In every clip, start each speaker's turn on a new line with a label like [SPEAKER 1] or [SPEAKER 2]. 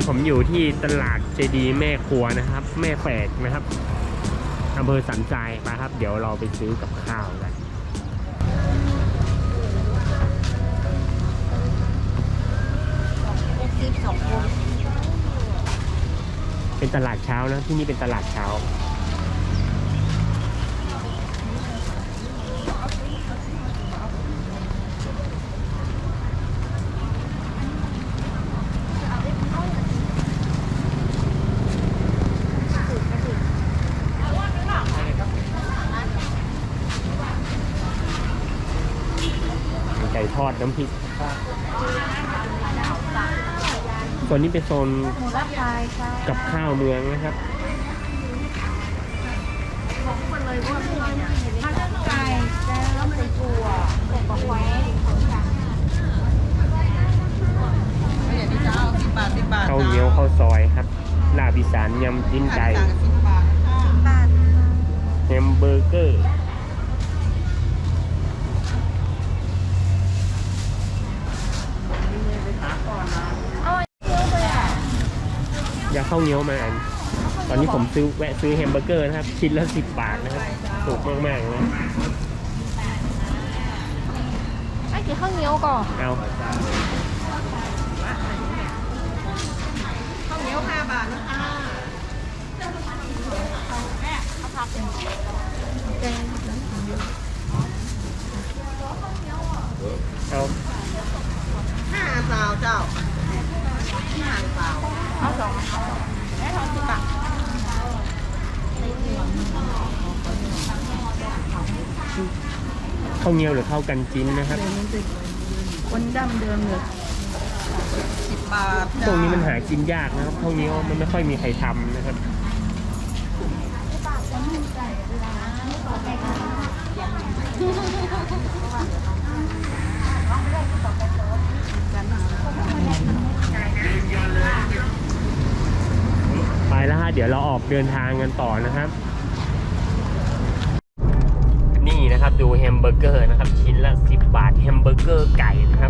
[SPEAKER 1] นี้ผมอยู่ที่ตลาดเจดีแม่ครัวนะครับ แม่แฝกนะครับอำเภอสันทรายมาครับ เดี๋ยวเราไปซื้อกับข้าวกันเป็นตลาดเช้านะที่นี่เป็นตลาดเช้า ไก่ทอด น้ำพริกส่วนนี้เป็นโซน
[SPEAKER 2] หมูรับไฟค่ะ
[SPEAKER 1] กับข้าวเมืองนะครับ
[SPEAKER 2] ของคนเลยว่าถ้าไก่จะแล้วมันตัวตกปลาแหวนของอย่าง
[SPEAKER 3] ไม่อย่างที่เจ้าสิบบาทสิบบาท
[SPEAKER 1] ข้าวเหนียวข้าวซอยครับลาบอีสานยำจิ้นไก่
[SPEAKER 3] จ่ายสิบบาทค่ะ
[SPEAKER 2] บาท
[SPEAKER 1] แฮมเบอร์เกอร์
[SPEAKER 2] เอาเยอะเลยอะ
[SPEAKER 1] อยากข้าวเหนียวมาอันตอนนี้ผมซื้อแวะซื้อแฮมเบอร์เกอร์นะครับ ชิ้นละสิบบาทนะครับถูกมากๆเลย
[SPEAKER 2] ไอ้กินข้าวเหนียวก่อน
[SPEAKER 1] เอา
[SPEAKER 3] ข้าวเหนียวห้าบาทนะคะ
[SPEAKER 1] เอา
[SPEAKER 3] ห้าซาวเจ้าห้าซาว
[SPEAKER 2] เอาสองแม่ทองสิบบาท
[SPEAKER 1] ข้าวเหนียวหรือข้าวกันจิ้นนะครับ
[SPEAKER 2] คนดำเดิมเลย
[SPEAKER 3] สิบบาท
[SPEAKER 1] ตรงนี้มันหากินยากนะครับข้าวเหนียวมันไม่ค่อยมีใครทำนะครับไปแล้วฮะเดี๋ยวเราออกเดินทางกันต่อนะครับ ดูแฮมเบอร์เกอร์นะครับ ชิ้นละ 10 บาทแฮมเบอร์เกอร์ไก่นะครับ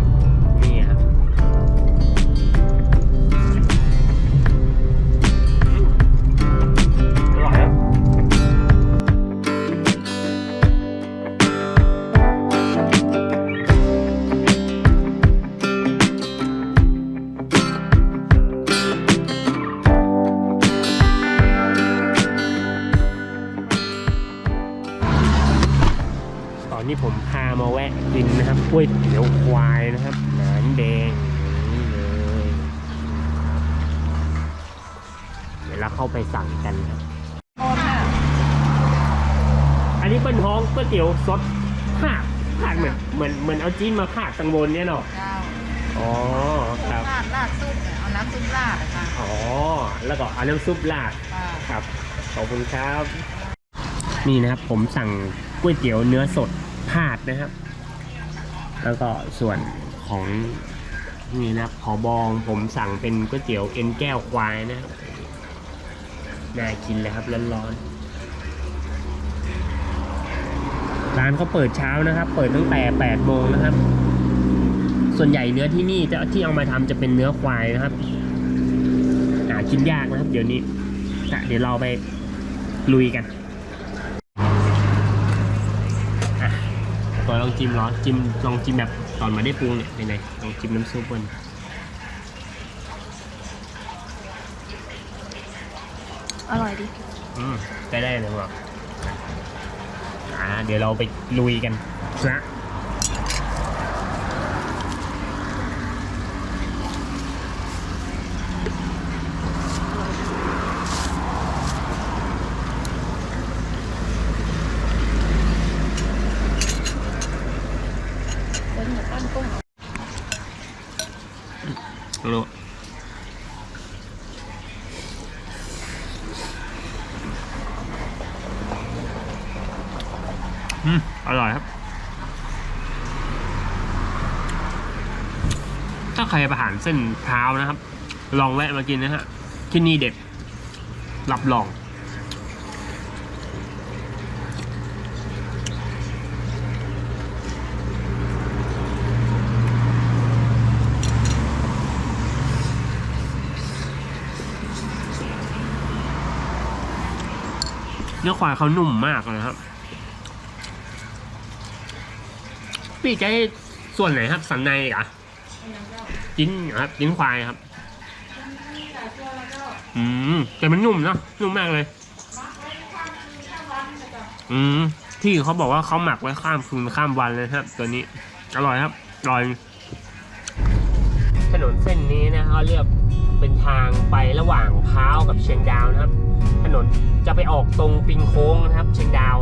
[SPEAKER 1] อนนี้ผมพามาแวะกินนะครับก๋วยเตี๋ยวควายนะครับหนานแดงนี่เลยเดี๋ยวเราเข้าไปสั่งกันครับ
[SPEAKER 3] โอนค่ะ
[SPEAKER 1] อันนี้เป็นท้องก๋วยเตี๋ยวสดผาดผาดเหมือนเหมือนเหมือนเอาจิ้นมาผาดตังบนเนี่ยเนาะ
[SPEAKER 3] เจ้า
[SPEAKER 1] อ๋อครับ
[SPEAKER 3] ราดราดซุปเนี่ยเอาน้ำซุปราดนะคะ
[SPEAKER 1] อ๋อแล้วก็เอาน้ำซุปราด
[SPEAKER 3] ค่ะ
[SPEAKER 1] ครับขอบคุณครับ นี่นะครับผมสั่งก๋วยเตี๋ยวเนื้อสด ผาดนะครับ แล้วก็ส่วนของนี่นะขอบองผมสั่งเป็นก๋วยเตี๋ยวเอ็นแก้วควายนะครับ น่ากินเลยครับร้อนๆ ร้านเขาเปิดเช้านะครับ เปิดตั้งแต่8โมงนะครับ ส่วนใหญ่เนื้อที่นี่จะที่เอามาทำจะเป็นเนื้อควายนะครับ หากินยากนะครับ เดี๋ยวนี้เดี๋ยวเราไปลุยกันอะ ตัวลองจิ้มร้อนจิ้มลองจิ้มแบบตอนมาได้ปรุงเนี่ยเป็นไงลองจิ้มน้ำซุปมัน
[SPEAKER 2] อร่อยดิ
[SPEAKER 1] อืมได้ได้เลยว่ะอ่าเดี๋ยวเราไปลุยกันนะ
[SPEAKER 2] เป็นเหมือนตั้งกุ้ง
[SPEAKER 1] รู้อืม อร่อยครับ ถ้าใครผ่ารเส้นเท้านะครับ ลองแวะมากินนะฮะ ที่นี่เด็ด รับรอง เนื้อควายเขานุ่มมากเลยครับ พี่จะให้ส่วนไหนครับ สันในอะจิ้นครับจิ้นควายครับ อืมแต่มันนุ่มเนาะนุ่มมากเลย อืมที่เขาบอกว่าเขาหมักไว้ข้ามคืนข้ามวันเลยครับ ตัวนี้อร่อยครับอร่อยถนนเส้นนี้นะเขาเรียกเป็นทางไประหว่างพร้ากับเชียงดาวนะครับ ถนนจะไปออกตรงปิงโค้งนะครับ เชียงดาว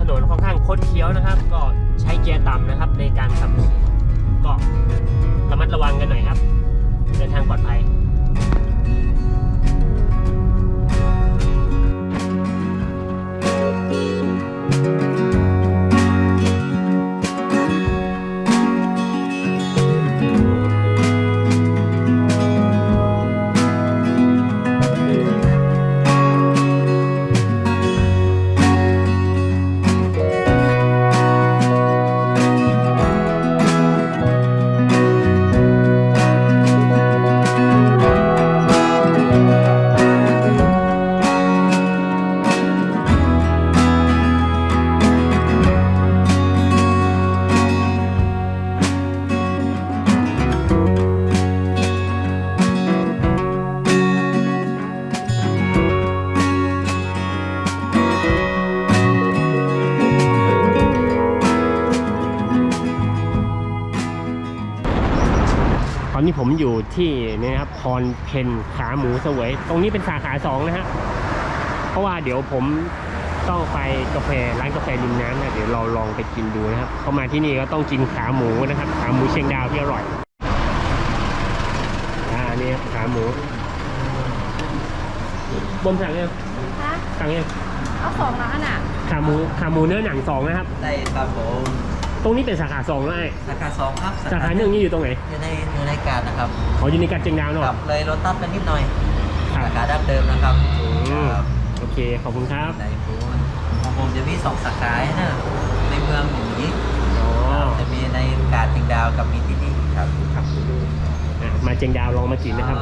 [SPEAKER 1] ถนนค่อนข้างคดเคี้ยวนะครับ ก็ใช้เกียร์ต่ำนะครับใน ที่นี่นะครับพรเพนขาหมูเสวย ตรงนี้เป็นสาขาสองนะฮะเพราะว่าเดี๋ยวผมต้องไปกาแฟร้านกาแฟริมน้ำนะเดี๋ยวเราลองไปกินดูนะครับเข้ามาที่นี่ก็ต้องกินขาหมูนะครับ ขาหมูเชียงดาวที่อร่อยอ่านี่ครับขาหมูบมสั่งยัง
[SPEAKER 2] คะ
[SPEAKER 1] สั่งยัง
[SPEAKER 2] เอาสองร้านอะ
[SPEAKER 1] ขาหมูขาหมูเนื้อหนังสองนะครับ
[SPEAKER 3] ได้ครับผม
[SPEAKER 1] ตรงนี้เป็นสาขาสองแล้วไอ้
[SPEAKER 3] สาขาสองครับ
[SPEAKER 1] สาขาหนึ่งนี่อยู่ตรงไหน
[SPEAKER 3] อยู่ในอยู่ในการนะครับ
[SPEAKER 1] อ๋ออยู่ในกัดเชียงดาวเนาะ
[SPEAKER 3] ครับเลยรถตัดไปนิดหน่อย
[SPEAKER 1] ครับ
[SPEAKER 3] สาขาดั้งเดิมนะครับ
[SPEAKER 1] อืม
[SPEAKER 3] ครับ
[SPEAKER 1] โอเคขอบคุณครับ
[SPEAKER 3] ในฟูนของผมจะมีสองสาขานะในเมืองอย่างนี้
[SPEAKER 1] อ๋อ
[SPEAKER 3] จะมีในกาดเชียงดาวกับมีที่นี่ครับครับ
[SPEAKER 1] อะมาเจียงดาวลองมากินนะครับ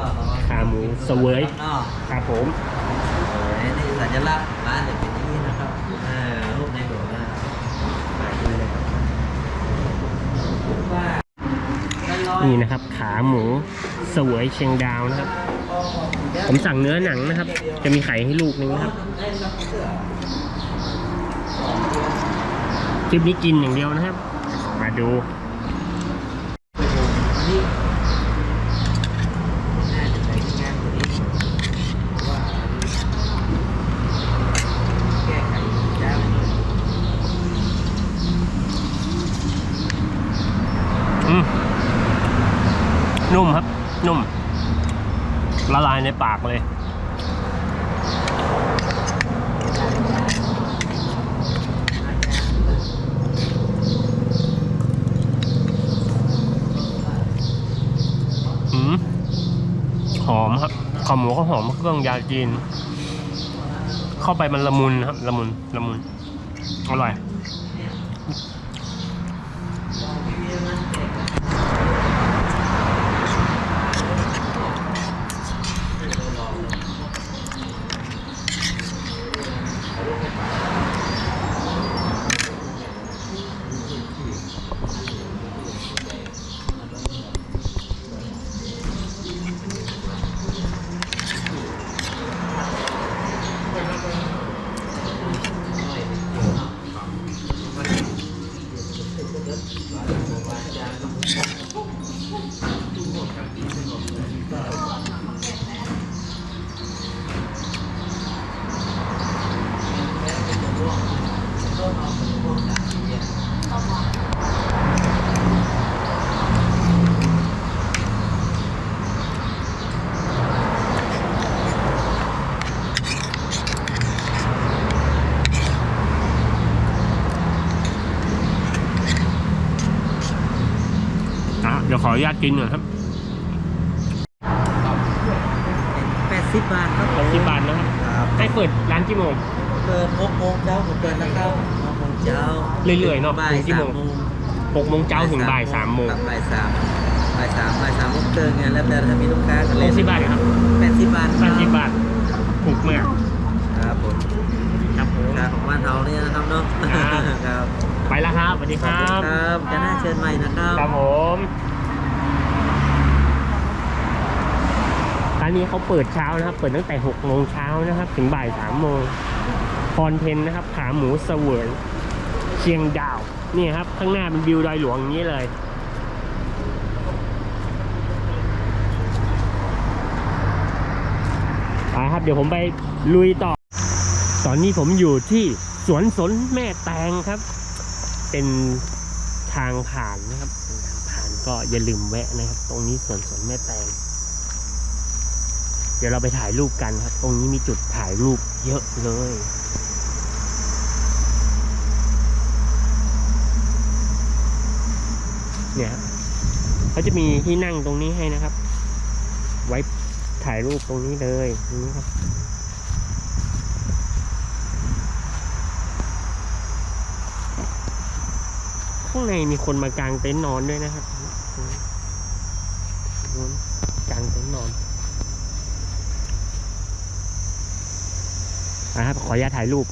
[SPEAKER 1] ขาหมูเสวย
[SPEAKER 3] นอก
[SPEAKER 1] ครับผม
[SPEAKER 3] เสวยนี่สัญลักษณ์ร้านจะเป็นที่นี่นะครับอ่ารูปในหลวงนะว่า
[SPEAKER 1] นี่นะครับ ขาหมูสวยเชียงดาวนะครับ ผมสั่งเนื้อหนังนะครับ จะมีไข่ให้ลูกนึงนะครับคลิปนี้กินอย่างเดียวนะครับ มาดู
[SPEAKER 3] นี่น่าจะใช้งานตัวนี้ว่าแก้ไขยากหน่อย
[SPEAKER 1] อืม นุ่มครับ นุ่ม ละลายในปากเลยอืม หอมครับขอหมูก็หอมเครื่องยาจีน เข้าไปมันละมุนครับ ละมุน ละมุน อร่อย อะเดี๋ยวขออ นุญาตกินหน่อยครับ
[SPEAKER 3] แปดสิบบาทครับ
[SPEAKER 1] ขอบคุณบานนะครับ
[SPEAKER 3] ครับ
[SPEAKER 1] ให้เปิดร้านกี่โมง
[SPEAKER 3] เปิดหกโมงเช้าผมเปิดแล้วครับหกโมงเช้า
[SPEAKER 1] เรื่อยๆเนอะ
[SPEAKER 3] บ่าย
[SPEAKER 1] ถึงกี่
[SPEAKER 3] สาม
[SPEAKER 1] โมง
[SPEAKER 3] โมง
[SPEAKER 1] หกโมงเช้าถึงบ่ายสามโมง
[SPEAKER 3] ครับบ่ายสามบ่ายสามบ่ายสามโมงเกินไงแล้วแต่ถ้ามีลูกค้าก็
[SPEAKER 1] ห
[SPEAKER 3] เล่น
[SPEAKER 1] กสิบบาทครับ
[SPEAKER 3] แปดสิบบาท
[SPEAKER 1] แปดสิบบาทถูกมาก
[SPEAKER 3] ครับผมการของบ้านเราเนี่ยนะครับเนาะ
[SPEAKER 1] ครับ
[SPEAKER 3] ครับ
[SPEAKER 1] ไปแล้วครับสวัสดี
[SPEAKER 3] ข
[SPEAKER 1] ค
[SPEAKER 3] อบ
[SPEAKER 1] รั
[SPEAKER 3] คุณ
[SPEAKER 1] บ
[SPEAKER 3] ครับจะน่าเชิญใหม่นะครับ
[SPEAKER 1] ครับผมานนี้เขาเปิดเช้านะครับ เปิดตั้งแต่6โมงเช้านะครับ ถึงบ่าย3โมงพรเพนนะครับ ขาหมูเสวยเชียงดาว นี่ครับ ข้างหน้าเป็นวิวดอยหลวงอย่างนี้เลยไปครับเดี๋ยวผมไปลุยต่อ ตอนนี้ผมอยู่ที่สวนสนแม่แตงครับ เป็นทางผ่านนะครับ ทางผ่านก็อย่าลืมแวะนะครับ ตรงนี้สวนสนแม่แตง เดี๋ยวเราไปถ่ายรูปกันครับ ตรงนี้มีจุดถ่ายรูปเยอะเลยเนี่ยครับเขาจะมีที่นั่งตรงนี้ให้นะครับ ไว้ถ่ายรูปตรงนี้เลยนี้ครับข้างในมีคนมากางเต็นท์นอนด้วยนะครับนู้นกางเต็นท์นอน นะครับขออนุญาตถ่ายรูป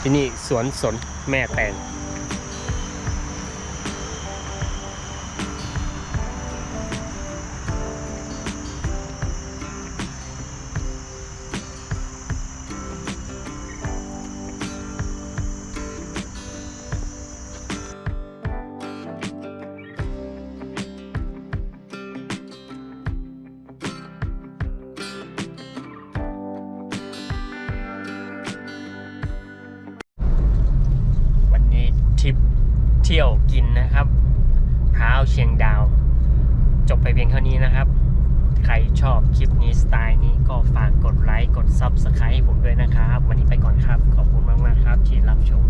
[SPEAKER 1] ที่นี่สวนสนแม่แตง เชียงดาว จบไปเพียงเท่านี้นะครับ ใครชอบคลิปนี้สไตล์นี้ก็ฝากกดไลค์กด Subscribe ให้ผมด้วยนะครับ วันนี้ไปก่อนครับ ขอบคุณมาก ๆ ครับที่รับชม